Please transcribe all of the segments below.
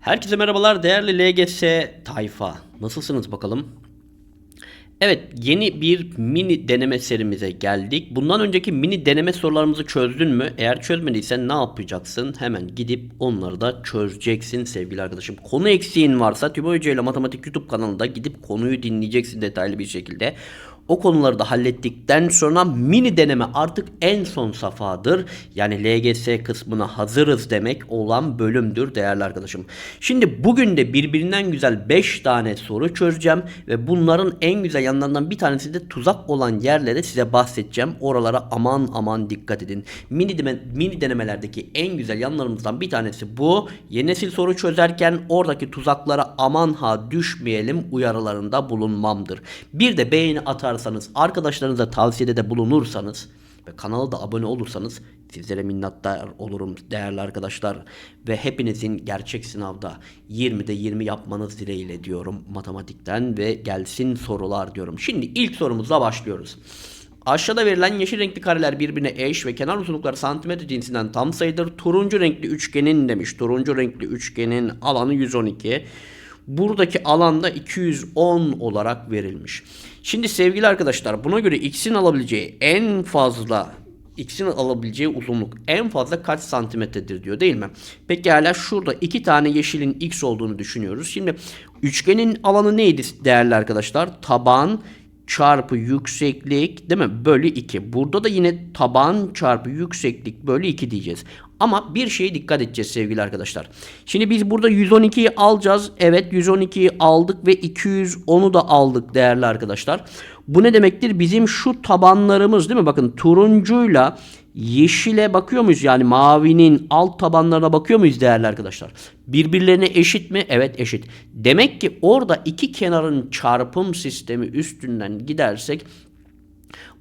Herkese merhabalar değerli LGS tayfa. Nasılsınız bakalım? Evet yeni bir mini deneme serimize geldik. Bundan önceki mini deneme sorularımızı çözdün mü? Eğer çözmediysen ne yapacaksın? Hemen gidip onları da çözeceksin sevgili arkadaşım. Konu eksiğin varsa Tübo Hoca ile Matematik YouTube kanalında gidip konuyu dinleyeceksin detaylı bir şekilde. O konuları da hallettikten sonra mini deneme artık en son safhadır. Yani LGS kısmına hazırız demek olan bölümdür değerli arkadaşım. Şimdi bugün de birbirinden güzel 5 tane soru çözeceğim ve bunların en güzel yanlarından bir tanesi de tuzak olan yerlere size bahsedeceğim. Oralara aman aman dikkat edin. Mini, deme- mini denemelerdeki en güzel yanlarımızdan bir tanesi bu. Yeni nesil soru çözerken oradaki tuzaklara aman ha düşmeyelim uyarılarında bulunmamdır. Bir de beğeni atarsanız, arkadaşlarınıza tavsiyede de bulunursanız ve kanala da abone olursanız sizlere minnettar olurum değerli arkadaşlar. Ve hepinizin gerçek sınavda 20'de 20 yapmanız dileğiyle diyorum matematikten ve gelsin sorular diyorum. Şimdi ilk sorumuzla başlıyoruz. Aşağıda verilen yeşil renkli kareler birbirine eş ve kenar uzunlukları santimetre cinsinden tam sayıdır. Turuncu renkli üçgenin demiş. Turuncu renkli üçgenin alanı 112. Buradaki alanda 210 olarak verilmiş. Şimdi sevgili arkadaşlar buna göre x'in alabileceği en fazla x'in alabileceği uzunluk en fazla kaç santimetredir diyor değil mi? Peki hala şurada iki tane yeşilin x olduğunu düşünüyoruz. Şimdi üçgenin alanı neydi değerli arkadaşlar? Taban çarpı yükseklik değil mi? Bölü 2. Burada da yine taban çarpı yükseklik bölü 2 diyeceğiz. Ama bir şeye dikkat edeceğiz sevgili arkadaşlar. Şimdi biz burada 112'yi alacağız. Evet 112'yi aldık ve 210'u da aldık değerli arkadaşlar. Bu ne demektir? Bizim şu tabanlarımız değil mi? Bakın turuncuyla yeşile bakıyor muyuz? Yani mavinin alt tabanlarına bakıyor muyuz değerli arkadaşlar? Birbirlerine eşit mi? Evet eşit. Demek ki orada iki kenarın çarpım sistemi üstünden gidersek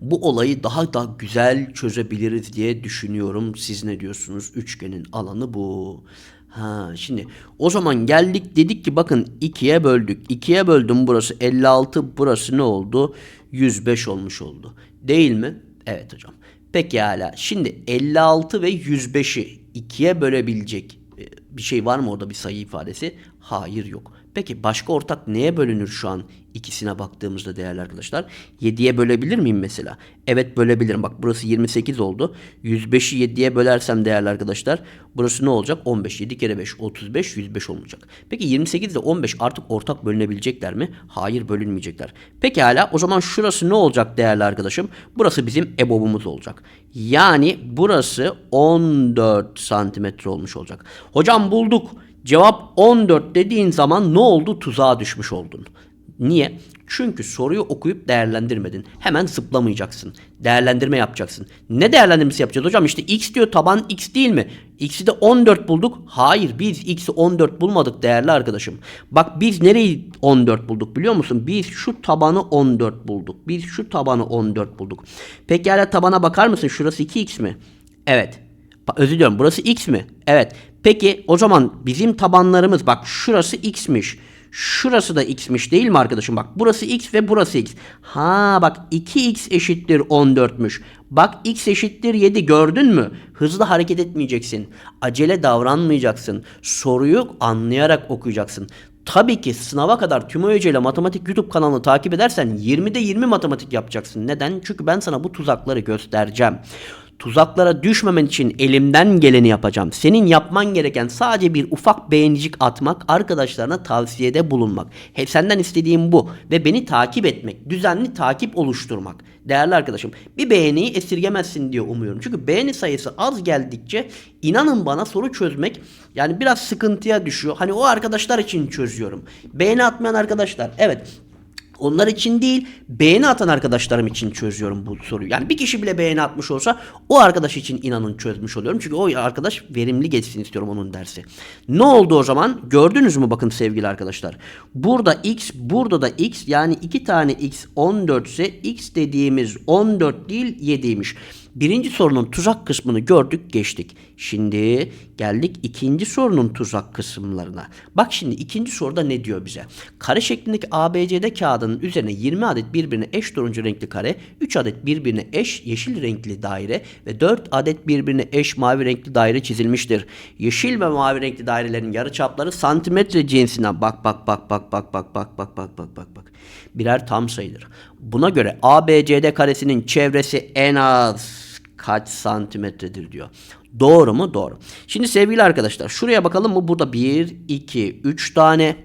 bu olayı daha da güzel çözebiliriz diye düşünüyorum. Siz ne diyorsunuz? Üçgenin alanı bu. Ha şimdi o zaman geldik dedik ki bakın ikiye böldük. İkiye böldüm burası 56 burası ne oldu? 105 olmuş oldu. Değil mi? Evet hocam. Peki hala şimdi 56 ve 105'i ikiye bölebilecek e, bir şey var mı orada bir sayı ifadesi? Hayır yok. Peki başka ortak neye bölünür şu an ikisine baktığımızda değerli arkadaşlar? 7'ye bölebilir miyim mesela? Evet bölebilirim. Bak burası 28 oldu. 105'i 7'ye bölersem değerli arkadaşlar burası ne olacak? 15. 7 kere 5 35 105 olacak. Peki 28 ile 15 artık ortak bölünebilecekler mi? Hayır bölünmeyecekler. Peki hala o zaman şurası ne olacak değerli arkadaşım? Burası bizim ebobumuz olacak. Yani burası 14 santimetre olmuş olacak. Hocam bulduk. Cevap 14 dediğin zaman ne oldu? Tuzağa düşmüş oldun. Niye? Çünkü soruyu okuyup değerlendirmedin. Hemen zıplamayacaksın. Değerlendirme yapacaksın. Ne değerlendirmesi yapacağız hocam? İşte x diyor taban x değil mi? X'i de 14 bulduk. Hayır biz x'i 14 bulmadık değerli arkadaşım. Bak biz nereyi 14 bulduk biliyor musun? Biz şu tabanı 14 bulduk. Biz şu tabanı 14 bulduk. Peki hala tabana bakar mısın? Şurası 2x mi? Evet. Özür diliyorum. Burası x mi? Evet. Peki o zaman bizim tabanlarımız bak şurası x'miş. Şurası da x'miş değil mi arkadaşım? Bak burası x ve burası x. Ha bak 2x eşittir 14'müş. Bak x eşittir 7 gördün mü? Hızlı hareket etmeyeceksin. Acele davranmayacaksın. Soruyu anlayarak okuyacaksın. Tabii ki sınava kadar Tümay Hoca ile Matematik YouTube kanalını takip edersen 20'de 20 matematik yapacaksın. Neden? Çünkü ben sana bu tuzakları göstereceğim. Tuzaklara düşmemen için elimden geleni yapacağım. Senin yapman gereken sadece bir ufak beğenicik atmak, arkadaşlarına tavsiyede bulunmak. Hep senden istediğim bu ve beni takip etmek, düzenli takip oluşturmak. Değerli arkadaşım, bir beğeniyi esirgemezsin diye umuyorum. Çünkü beğeni sayısı az geldikçe inanın bana soru çözmek yani biraz sıkıntıya düşüyor. Hani o arkadaşlar için çözüyorum. Beğeni atmayan arkadaşlar, evet onlar için değil, beğeni atan arkadaşlarım için çözüyorum bu soruyu. Yani bir kişi bile beğeni atmış olsa o arkadaş için inanın çözmüş oluyorum. Çünkü o arkadaş verimli geçsin istiyorum onun dersi. Ne oldu o zaman? Gördünüz mü bakın sevgili arkadaşlar. Burada x, burada da x yani iki tane x 14 ise x dediğimiz 14 değil 7'ymiş. Birinci sorunun tuzak kısmını gördük geçtik. Şimdi geldik ikinci sorunun tuzak kısımlarına. Bak şimdi ikinci soruda ne diyor bize? Kare şeklindeki ABCD kağıdının üzerine 20 adet birbirine eş turuncu renkli kare, 3 adet birbirine eş yeşil renkli daire ve 4 adet birbirine eş mavi renkli daire çizilmiştir. Yeşil ve mavi renkli dairelerin yarıçapları santimetre cinsinden bak bak bak bak bak bak bak bak bak bak bak bak birer tam sayıdır. Buna göre ABCD karesinin çevresi en az kaç santimetredir diyor. Doğru mu? Doğru. Şimdi sevgili arkadaşlar şuraya bakalım mı? Burada 1, 2, 3 tane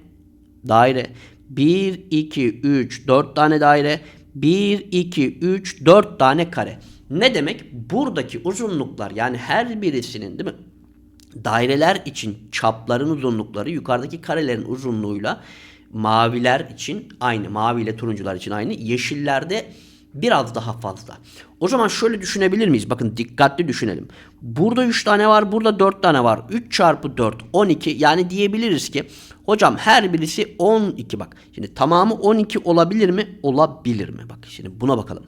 daire. 1, 2, 3, 4 tane daire. 1, 2, 3, 4 tane kare. Ne demek? Buradaki uzunluklar yani her birisinin değil mi? Daireler için çapların uzunlukları yukarıdaki karelerin uzunluğuyla maviler için aynı. Mavi ile turuncular için aynı. Yeşillerde biraz daha fazla. O zaman şöyle düşünebilir miyiz? Bakın dikkatli düşünelim. Burada 3 tane var, burada 4 tane var. 3 çarpı 4 12 yani diyebiliriz ki hocam her birisi 12 bak. Şimdi tamamı 12 olabilir mi? Olabilir mi? Bak şimdi buna bakalım.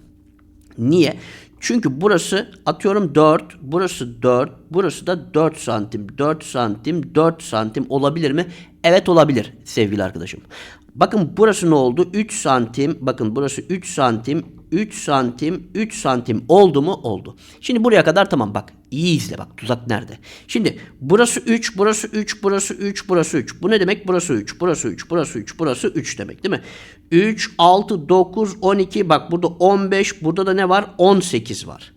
Niye? Çünkü burası atıyorum 4, burası 4, burası da 4 santim, 4 santim, 4 santim olabilir mi? Evet olabilir sevgili arkadaşım. Bakın burası ne oldu? 3 santim, bakın burası 3 santim, 3 santim, 3 santim oldu mu? Oldu. Şimdi buraya kadar tamam bak. İyi izle bak tuzak nerede? Şimdi burası 3, burası 3, burası 3, burası 3. Bu ne demek? Burası 3, burası 3, burası 3, burası 3 demek değil mi? 3, 6, 9, 12 bak burada 15, burada da ne var? 18 var.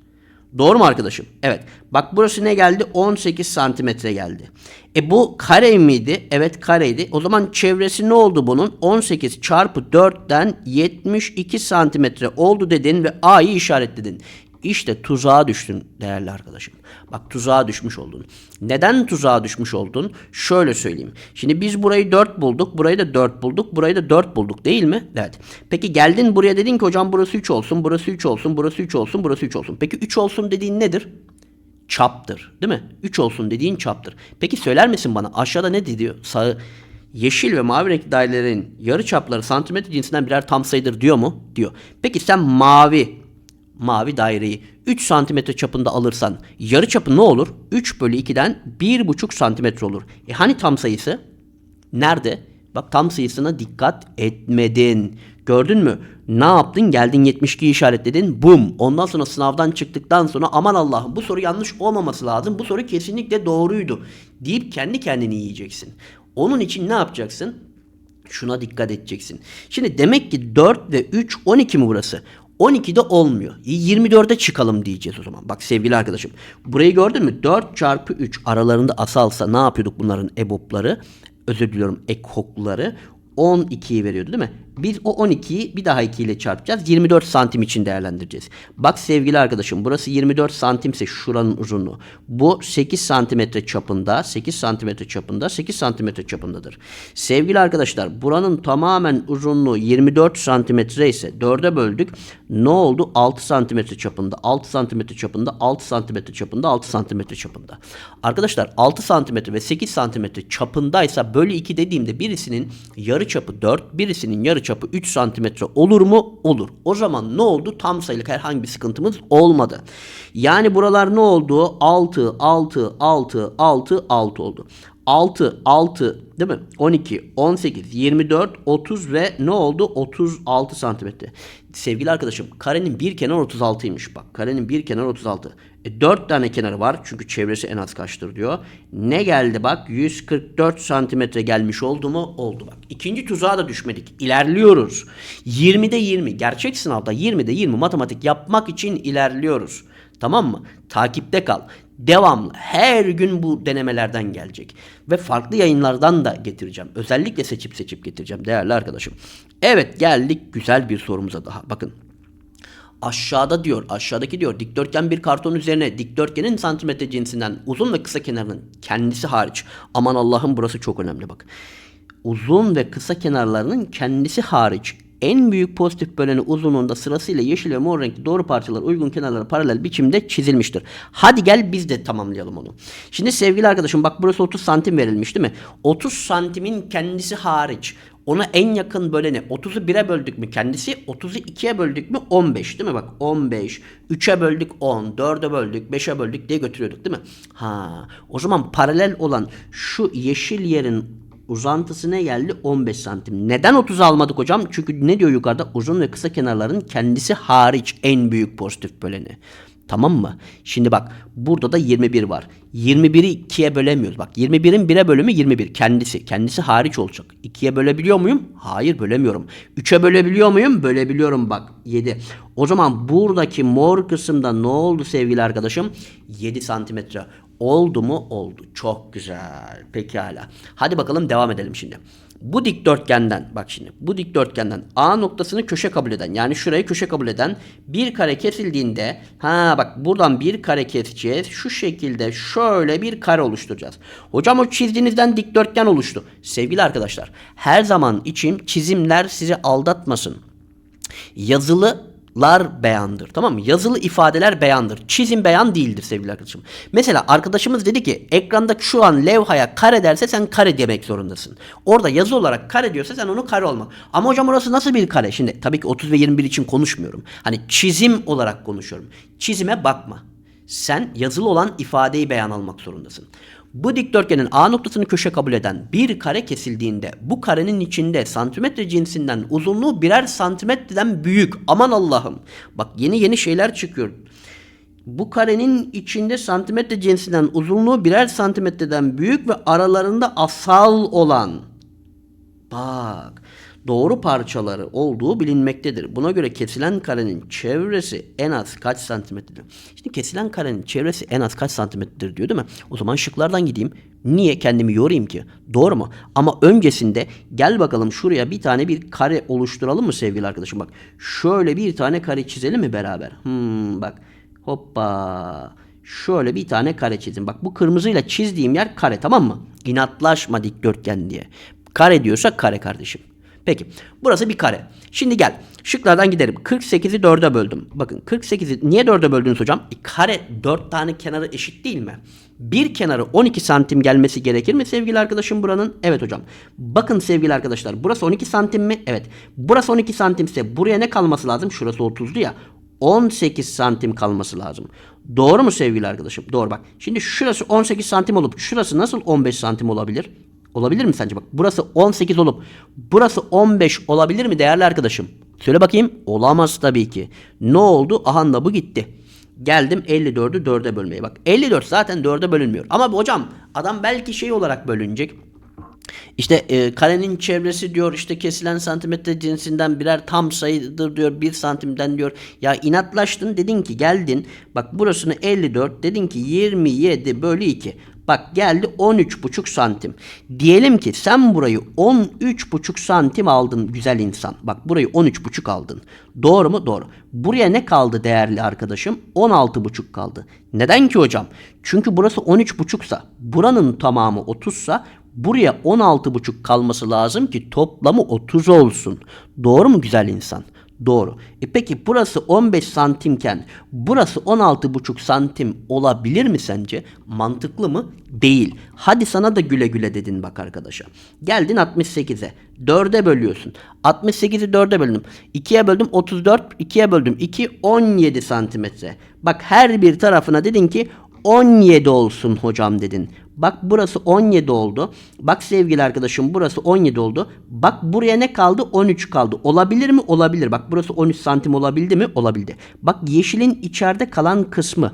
Doğru mu arkadaşım? Evet. Bak burası ne geldi? 18 santimetre geldi. E bu kare miydi? Evet kareydi. O zaman çevresi ne oldu bunun? 18 çarpı 4'ten 72 santimetre oldu dedin ve A'yı işaretledin. İşte tuzağa düştün değerli arkadaşım. Bak tuzağa düşmüş oldun. Neden tuzağa düşmüş oldun? Şöyle söyleyeyim. Şimdi biz burayı 4 bulduk. Burayı da 4 bulduk. Burayı da 4 bulduk değil mi? Evet. Peki geldin buraya dedin ki hocam burası 3 olsun. Burası 3 olsun. Burası 3 olsun. Burası 3 olsun. Peki 3 olsun dediğin nedir? Çaptır. Değil mi? 3 olsun dediğin çaptır. Peki söyler misin bana aşağıda ne diyor? Sağı yeşil ve mavi renkli dairelerin yarı çapları santimetre cinsinden birer tam sayıdır diyor mu? Diyor. Peki sen mavi mavi daireyi 3 santimetre çapında alırsan yarı çapı ne olur? 3 bölü 2'den 1,5 santimetre olur. E hani tam sayısı? Nerede? Bak tam sayısına dikkat etmedin. Gördün mü? Ne yaptın? Geldin 72'yi işaretledin. Bum. Ondan sonra sınavdan çıktıktan sonra aman Allah'ım bu soru yanlış olmaması lazım. Bu soru kesinlikle doğruydu. Deyip kendi kendini yiyeceksin. Onun için ne yapacaksın? Şuna dikkat edeceksin. Şimdi demek ki 4 ve 3 12 mi burası? 12'de olmuyor. 24'e çıkalım diyeceğiz o zaman. Bak sevgili arkadaşım. Burayı gördün mü? 4 çarpı 3 aralarında asalsa ne yapıyorduk bunların ebopları? Özür diliyorum ekokları. 12'yi veriyordu değil mi? Biz o 12'yi bir daha 2 ile çarpacağız. 24 santim için değerlendireceğiz. Bak sevgili arkadaşım burası 24 santimse şuranın uzunluğu. Bu 8 santimetre çapında, 8 santimetre çapında, 8 santimetre çapındadır. Sevgili arkadaşlar buranın tamamen uzunluğu 24 santimetre ise 4'e böldük. Ne oldu? 6 santimetre çapında, 6 santimetre çapında, 6 santimetre çapında, 6 santimetre çapında. Arkadaşlar 6 santimetre ve 8 santimetre çapındaysa bölü 2 dediğimde birisinin yarı çapı 4, birisinin yarı 3 santimetre olur mu? Olur. O zaman ne oldu? Tam sayılık herhangi bir sıkıntımız olmadı. Yani buralar ne oldu? 6, 6, 6, 6, 6 oldu. 6, 6 değil mi? 12, 18, 24, 30 ve ne oldu? 36 santimetre. Sevgili arkadaşım karenin bir kenar 36'ymış bak. Karenin bir kenar 36. E, 4 tane kenarı var çünkü çevresi en az kaçtır diyor. Ne geldi bak 144 santimetre gelmiş oldu mu? Oldu bak. İkinci tuzağa da düşmedik. İlerliyoruz. 20'de 20 gerçek sınavda 20'de 20 matematik yapmak için ilerliyoruz. Tamam mı? Takipte kal. Devamlı her gün bu denemelerden gelecek. Ve farklı yayınlardan da getireceğim. Özellikle seçip seçip getireceğim değerli arkadaşım. Evet geldik güzel bir sorumuza daha. Bakın aşağıda diyor aşağıdaki diyor dikdörtgen bir karton üzerine dikdörtgenin santimetre cinsinden uzun ve kısa kenarının kendisi hariç. Aman Allah'ım burası çok önemli bak. Uzun ve kısa kenarlarının kendisi hariç en büyük pozitif böleni uzunluğunda sırasıyla yeşil ve mor renkli doğru parçalar uygun kenarlara paralel biçimde çizilmiştir. Hadi gel biz de tamamlayalım onu. Şimdi sevgili arkadaşım bak burası 30 santim verilmiş değil mi? 30 santimin kendisi hariç Ona en yakın böleni 30'u 1'e böldük mü kendisi 30'u 2'ye böldük mü 15 değil mi? Bak 15, 3'e böldük 10, 4'e böldük, 5'e böldük diye götürüyorduk değil mi? Ha, o zaman paralel olan şu yeşil yerin uzantısı ne geldi? 15 santim. Neden 30 almadık hocam? Çünkü ne diyor yukarıda? Uzun ve kısa kenarların kendisi hariç en büyük pozitif böleni. Tamam mı? Şimdi bak burada da 21 var. 21'i 2'ye bölemiyoruz. Bak 21'in 1'e bölümü 21. Kendisi. Kendisi hariç olacak. 2'ye bölebiliyor muyum? Hayır bölemiyorum. 3'e bölebiliyor muyum? Bölebiliyorum bak 7. O zaman buradaki mor kısımda ne oldu sevgili arkadaşım? 7 santimetre. Oldu mu? Oldu. Çok güzel. Pekala. Hadi bakalım devam edelim şimdi. Bu dikdörtgenden bak şimdi bu dikdörtgenden A noktasını köşe kabul eden yani şurayı köşe kabul eden bir kare kesildiğinde ha bak buradan bir kare keseceğiz. Şu şekilde şöyle bir kare oluşturacağız. Hocam o çizdiğinizden dikdörtgen oluştu. Sevgili arkadaşlar her zaman için çizimler sizi aldatmasın. Yazılılar beyandır. Tamam mı? Yazılı ifadeler beyandır. Çizim beyan değildir sevgili arkadaşım. Mesela arkadaşımız dedi ki ekrandaki şu an levhaya kare derse sen kare demek zorundasın. Orada yazı olarak kare diyorsa sen onu kare olma. Ama hocam orası nasıl bir kare? Şimdi tabii ki 30 ve 21 için konuşmuyorum. Hani çizim olarak konuşuyorum. Çizime bakma. Sen yazılı olan ifadeyi beyan almak zorundasın. Bu dikdörtgenin A noktasını köşe kabul eden bir kare kesildiğinde bu karenin içinde santimetre cinsinden uzunluğu birer santimetreden büyük. Aman Allah'ım. Bak yeni yeni şeyler çıkıyor. Bu karenin içinde santimetre cinsinden uzunluğu birer santimetreden büyük ve aralarında asal olan Bak, doğru parçaları olduğu bilinmektedir. Buna göre kesilen karenin çevresi en az kaç santimetredir? Şimdi kesilen karenin çevresi en az kaç santimetredir diyor değil mi? O zaman şıklardan gideyim. Niye kendimi yorayım ki? Doğru mu? Ama öncesinde gel bakalım şuraya bir tane bir kare oluşturalım mı sevgili arkadaşım? Bak şöyle bir tane kare çizelim mi beraber? Hmm, bak hoppa. Şöyle bir tane kare çizdim. Bak bu kırmızıyla çizdiğim yer kare tamam mı? İnatlaşma dikdörtgen diye. Kare diyorsak kare kardeşim. Peki burası bir kare. Şimdi gel şıklardan gidelim. 48'i 4'e böldüm. Bakın 48'i niye 4'e böldünüz hocam? E, kare 4 tane kenarı eşit değil mi? Bir kenarı 12 santim gelmesi gerekir mi sevgili arkadaşım buranın? Evet hocam. Bakın sevgili arkadaşlar burası 12 santim mi? Evet. Burası 12 santimse buraya ne kalması lazım? Şurası 30'lu ya. 18 santim kalması lazım. Doğru mu sevgili arkadaşım? Doğru bak. Şimdi şurası 18 santim olup şurası nasıl 15 santim olabilir? Olabilir mi sence? Bak burası 18 olup burası 15 olabilir mi değerli arkadaşım? Söyle bakayım. Olamaz tabii ki. Ne oldu? Aha da bu gitti. Geldim 54'ü 4'e bölmeye. Bak 54 zaten 4'e bölünmüyor. Ama hocam adam belki şey olarak bölünecek. İşte e, karenin çevresi diyor işte kesilen santimetre cinsinden birer tam sayıdır diyor bir santimden diyor. Ya inatlaştın dedin ki geldin bak burasını 54 dedin ki 27 bölü 2. Bak geldi 13,5 santim. Diyelim ki sen burayı 13,5 santim aldın güzel insan. Bak burayı 13,5 aldın. Doğru mu? Doğru. Buraya ne kaldı değerli arkadaşım? 16,5 kaldı. Neden ki hocam? Çünkü burası 13,5'sa buranın tamamı 30'sa buraya 16,5 kalması lazım ki toplamı 30 olsun. Doğru mu güzel insan? Doğru. E peki burası 15 santimken burası 16,5 santim olabilir mi sence? Mantıklı mı? Değil. Hadi sana da güle güle dedin bak arkadaşa. Geldin 68'e. 4'e bölüyorsun. 68'i 4'e böldüm. 2'ye böldüm 34. 2'ye böldüm 2 17 santimetre. Bak her bir tarafına dedin ki 17 olsun hocam dedin. Bak burası 17 oldu. Bak sevgili arkadaşım burası 17 oldu. Bak buraya ne kaldı? 13 kaldı. Olabilir mi? Olabilir. Bak burası 13 santim olabildi mi? Olabildi. Bak yeşilin içeride kalan kısmı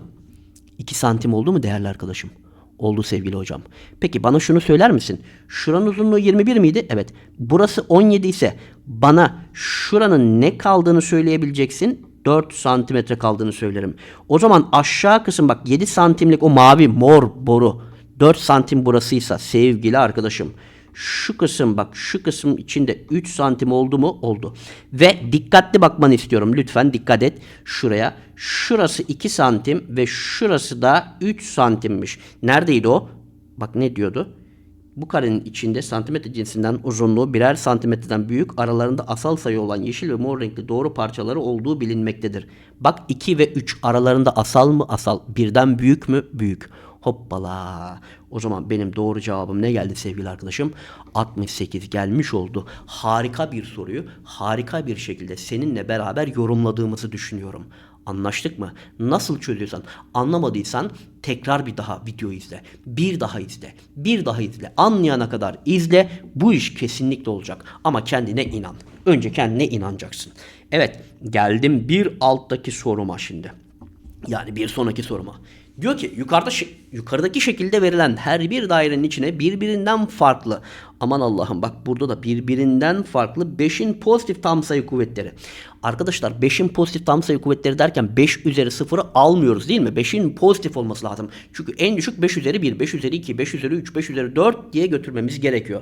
2 santim oldu mu değerli arkadaşım? Oldu sevgili hocam. Peki bana şunu söyler misin? Şuranın uzunluğu 21 miydi? Evet. Burası 17 ise bana şuranın ne kaldığını söyleyebileceksin. 4 santimetre kaldığını söylerim. O zaman aşağı kısım bak 7 santimlik o mavi mor boru 4 santim burasıysa sevgili arkadaşım şu kısım bak şu kısım içinde 3 santim oldu mu? Oldu. Ve dikkatli bakmanı istiyorum. Lütfen dikkat et şuraya. Şurası 2 santim ve şurası da 3 santimmiş. Neredeydi o? Bak ne diyordu? Bu karenin içinde santimetre cinsinden uzunluğu birer santimetreden büyük aralarında asal sayı olan yeşil ve mor renkli doğru parçaları olduğu bilinmektedir. Bak 2 ve 3 aralarında asal mı asal birden büyük mü büyük. Hoppala. O zaman benim doğru cevabım ne geldi sevgili arkadaşım? 68 gelmiş oldu. Harika bir soruyu harika bir şekilde seninle beraber yorumladığımızı düşünüyorum. Anlaştık mı? Nasıl çözüyorsan, anlamadıysan tekrar bir daha video izle. Bir daha izle. Bir daha izle. Anlayana kadar izle. Bu iş kesinlikle olacak. Ama kendine inan. Önce kendine inanacaksın. Evet, geldim bir alttaki soruma şimdi. Yani bir sonraki soruma. Diyor ki yukarıda şi- yukarıdaki şekilde verilen her bir dairenin içine birbirinden farklı aman Allah'ım bak burada da birbirinden farklı 5'in pozitif tam sayı kuvvetleri. Arkadaşlar 5'in pozitif tam sayı kuvvetleri derken 5 üzeri 0'ı almıyoruz değil mi? 5'in pozitif olması lazım. Çünkü en düşük 5 üzeri 1, 5 üzeri 2, 5 üzeri 3, 5 üzeri 4 diye götürmemiz gerekiyor.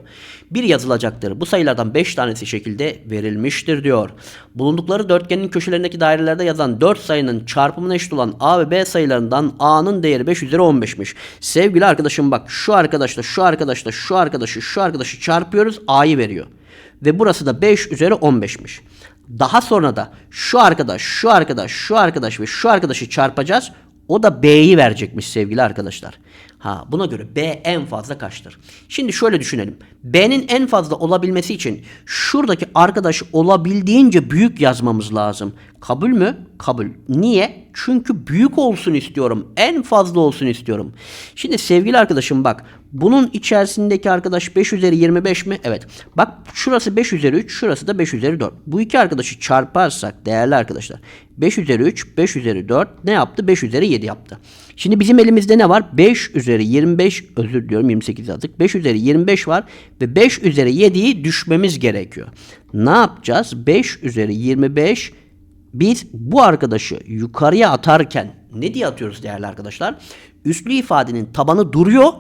Bir yazılacaktır. Bu sayılardan 5 tanesi şekilde verilmiştir diyor. Bulundukları dörtgenin köşelerindeki dairelerde yazan 4 sayının çarpımına eşit olan A ve B sayılarından A'nın değeri 5 üzeri 15'miş. Sevgili arkadaşım bak şu arkadaşla şu arkadaşla şu arkadaşı şu arkadaşı çarpıyoruz A'yı veriyor. Ve burası da 5 üzeri 15'miş. Daha sonra da şu arkadaş, şu arkadaş, şu arkadaş ve şu arkadaşı çarpacağız. O da B'yi verecekmiş sevgili arkadaşlar. Ha buna göre B en fazla kaçtır? Şimdi şöyle düşünelim. B'nin en fazla olabilmesi için şuradaki arkadaşı olabildiğince büyük yazmamız lazım. Kabul mü? Kabul. Niye? Çünkü büyük olsun istiyorum. En fazla olsun istiyorum. Şimdi sevgili arkadaşım bak. Bunun içerisindeki arkadaş 5 üzeri 25 mi? Evet. Bak şurası 5 üzeri 3, şurası da 5 üzeri 4. Bu iki arkadaşı çarparsak değerli arkadaşlar. 5 üzeri 3, 5 üzeri 4 ne yaptı? 5 üzeri 7 yaptı. Şimdi bizim elimizde ne var? 5 üzeri 25 özür diliyorum 28 yazdık. 5 üzeri 25 var ve 5 üzeri 7'yi düşmemiz gerekiyor. Ne yapacağız? 5 üzeri 25 biz bu arkadaşı yukarıya atarken ne diye atıyoruz değerli arkadaşlar? Üslü ifadenin tabanı duruyor.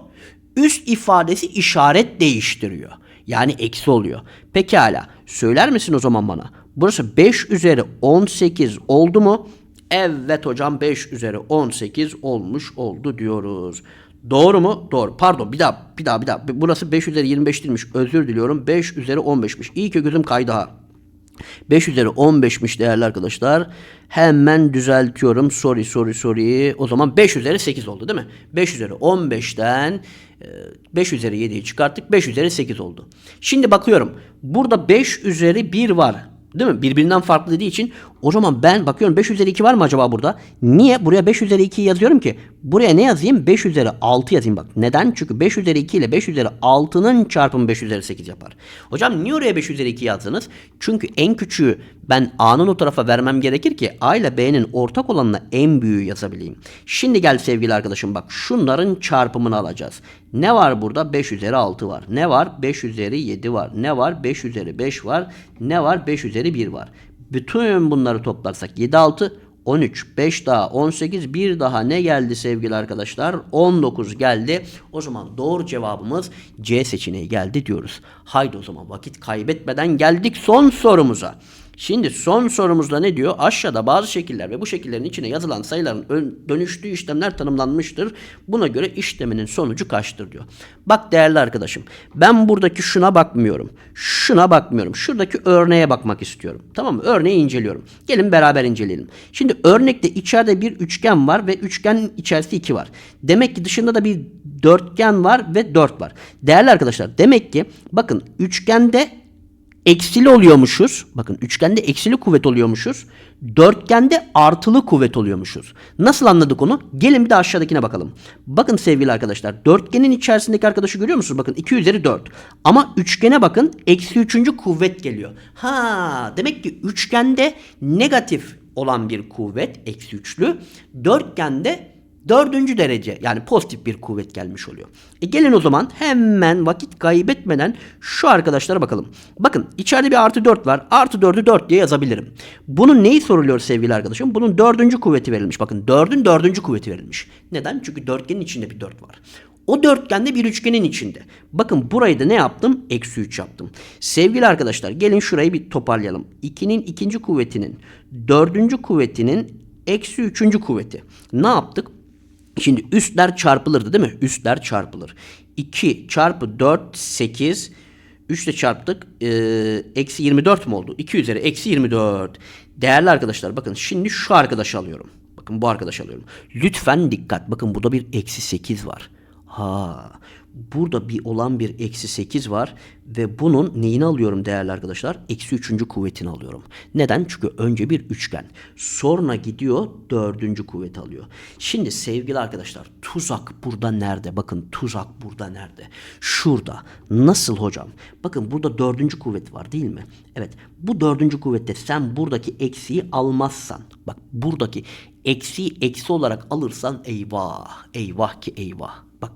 Üst ifadesi işaret değiştiriyor. Yani eksi oluyor. Pekala. Söyler misin o zaman bana? Burası 5 üzeri 18 oldu mu? Evet hocam 5 üzeri 18 olmuş oldu diyoruz. Doğru mu? Doğru. Pardon bir daha bir daha bir daha. Burası 5 üzeri 25 değilmiş. Özür diliyorum. 5 üzeri 15'miş. İyi ki gözüm kaydı ha. 5 üzeri 15'miş değerli arkadaşlar. Hemen düzeltiyorum. Sorry sorry sorry. O zaman 5 üzeri 8 oldu değil mi? 5 üzeri 15'ten 5 üzeri 7'yi çıkarttık. 5 üzeri 8 oldu. Şimdi bakıyorum. Burada 5 üzeri 1 var. Değil mi? Birbirinden farklı dediği için o zaman ben bakıyorum 5 üzeri 2 var mı acaba burada? Niye? Buraya 5 üzeri 2 yazıyorum ki. Buraya ne yazayım? 5 üzeri 6 yazayım bak. Neden? Çünkü 5 üzeri 2 ile 5 üzeri 6'nın çarpımı 5 üzeri 8 yapar. Hocam niye oraya 5 üzeri 2 yazdınız? Çünkü en küçüğü ben A'nın o tarafa vermem gerekir ki A ile B'nin ortak olanına en büyüğü yazabileyim. Şimdi gel sevgili arkadaşım bak şunların çarpımını alacağız. Ne var burada? 5 üzeri 6 var. Ne var? 5 üzeri 7 var. Ne var? 5 üzeri 5 var. Ne var? 5 üzeri 1 var. Bütün bunları toplarsak 7 6 13 5 daha 18 bir daha ne geldi sevgili arkadaşlar? 19 geldi. O zaman doğru cevabımız C seçeneği geldi diyoruz. Haydi o zaman vakit kaybetmeden geldik son sorumuza Şimdi son sorumuzda ne diyor? Aşağıda bazı şekiller ve bu şekillerin içine yazılan sayıların ön- dönüştüğü işlemler tanımlanmıştır. Buna göre işleminin sonucu kaçtır diyor. Bak değerli arkadaşım ben buradaki şuna bakmıyorum. Şuna bakmıyorum. Şuradaki örneğe bakmak istiyorum. Tamam mı? Örneği inceliyorum. Gelin beraber inceleyelim. Şimdi örnekte içeride bir üçgen var ve üçgenin içerisinde 2 var. Demek ki dışında da bir dörtgen var ve 4 var. Değerli arkadaşlar demek ki bakın üçgende eksili oluyormuşuz. Bakın üçgende eksili kuvvet oluyormuşuz. Dörtgende artılı kuvvet oluyormuşuz. Nasıl anladık onu? Gelin bir de aşağıdakine bakalım. Bakın sevgili arkadaşlar. Dörtgenin içerisindeki arkadaşı görüyor musunuz? Bakın 2 üzeri 4. Ama üçgene bakın. Eksi üçüncü kuvvet geliyor. Ha demek ki üçgende negatif olan bir kuvvet. Eksi üçlü. Dörtgende Dördüncü derece yani pozitif bir kuvvet gelmiş oluyor. E gelin o zaman hemen vakit kaybetmeden şu arkadaşlara bakalım. Bakın içeride bir artı 4 var. Artı 4'ü 4 diye yazabilirim. Bunun neyi soruluyor sevgili arkadaşım? Bunun dördüncü kuvveti verilmiş. Bakın dördün dördüncü kuvveti verilmiş. Neden? Çünkü dörtgenin içinde bir 4 var. O dörtgende bir üçgenin içinde. Bakın burayı da ne yaptım? Eksi 3 yaptım. Sevgili arkadaşlar gelin şurayı bir toparlayalım. 2'nin ikinci kuvvetinin dördüncü kuvvetinin eksi üçüncü kuvveti. Ne yaptık? Şimdi üstler çarpılırdı değil mi? Üstler çarpılır. 2 çarpı 4 8 3 ile çarptık. Ee, eksi 24 mu oldu? 2 üzeri eksi 24. Değerli arkadaşlar bakın şimdi şu arkadaşı alıyorum. Bakın bu arkadaş alıyorum. Lütfen dikkat. Bakın burada bir eksi 8 var. Ha, burada bir olan bir eksi 8 var ve bunun neyini alıyorum değerli arkadaşlar? Eksi 3. kuvvetini alıyorum. Neden? Çünkü önce bir üçgen. Sonra gidiyor dördüncü kuvveti alıyor. Şimdi sevgili arkadaşlar tuzak burada nerede? Bakın tuzak burada nerede? Şurada. Nasıl hocam? Bakın burada dördüncü kuvvet var değil mi? Evet. Bu dördüncü kuvvette sen buradaki eksiği almazsan. Bak buradaki eksiği eksi olarak alırsan eyvah. Eyvah ki eyvah. Bak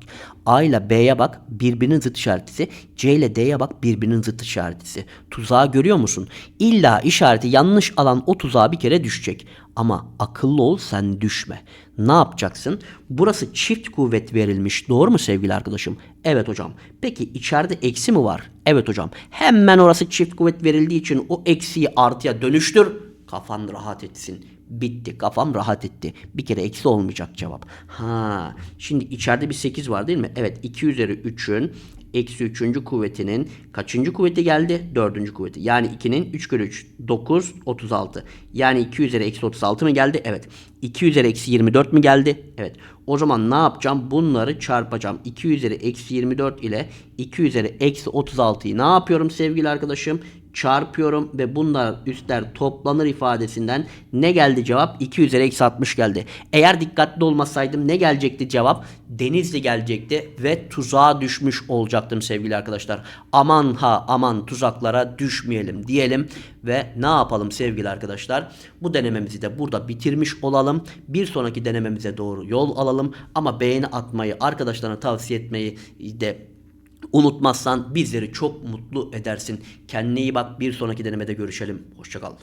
A ile B'ye bak birbirinin zıt işaretisi. C ile D'ye bak birbirinin zıt işaretisi. Tuzağı görüyor musun? İlla işareti yanlış alan o tuzağa bir kere düşecek. Ama akıllı ol sen düşme. Ne yapacaksın? Burası çift kuvvet verilmiş. Doğru mu sevgili arkadaşım? Evet hocam. Peki içeride eksi mi var? Evet hocam. Hemen orası çift kuvvet verildiği için o eksiği artıya dönüştür. Kafan rahat etsin. Bitti. Kafam rahat etti. Bir kere eksi olmayacak cevap. Ha, şimdi içeride bir 8 var değil mi? Evet 2 üzeri 3'ün eksi 3. kuvvetinin kaçıncı kuvveti geldi? 4. kuvveti. Yani 2'nin 3 kere 3 9 36. Yani 2 üzeri eksi 36 mı geldi? Evet. 2 üzeri eksi 24 mi geldi? Evet. O zaman ne yapacağım? Bunları çarpacağım. 2 üzeri eksi 24 ile 2 üzeri eksi 36'yı ne yapıyorum sevgili arkadaşım? Çarpıyorum ve bunlar üstler toplanır ifadesinden ne geldi cevap? 2 üzeri eksi 60 geldi. Eğer dikkatli olmasaydım ne gelecekti cevap? Denizli gelecekti ve tuzağa düşmüş olacaktım sevgili arkadaşlar. Aman ha aman tuzaklara düşmeyelim diyelim ve ne yapalım sevgili arkadaşlar? Bu denememizi de burada bitirmiş olalım. Bir sonraki denememize doğru yol alalım ama beğeni atmayı, arkadaşlarına tavsiye etmeyi de Unutmazsan bizleri çok mutlu edersin. Kendine iyi bak. Bir sonraki denemede görüşelim. Hoşçakal.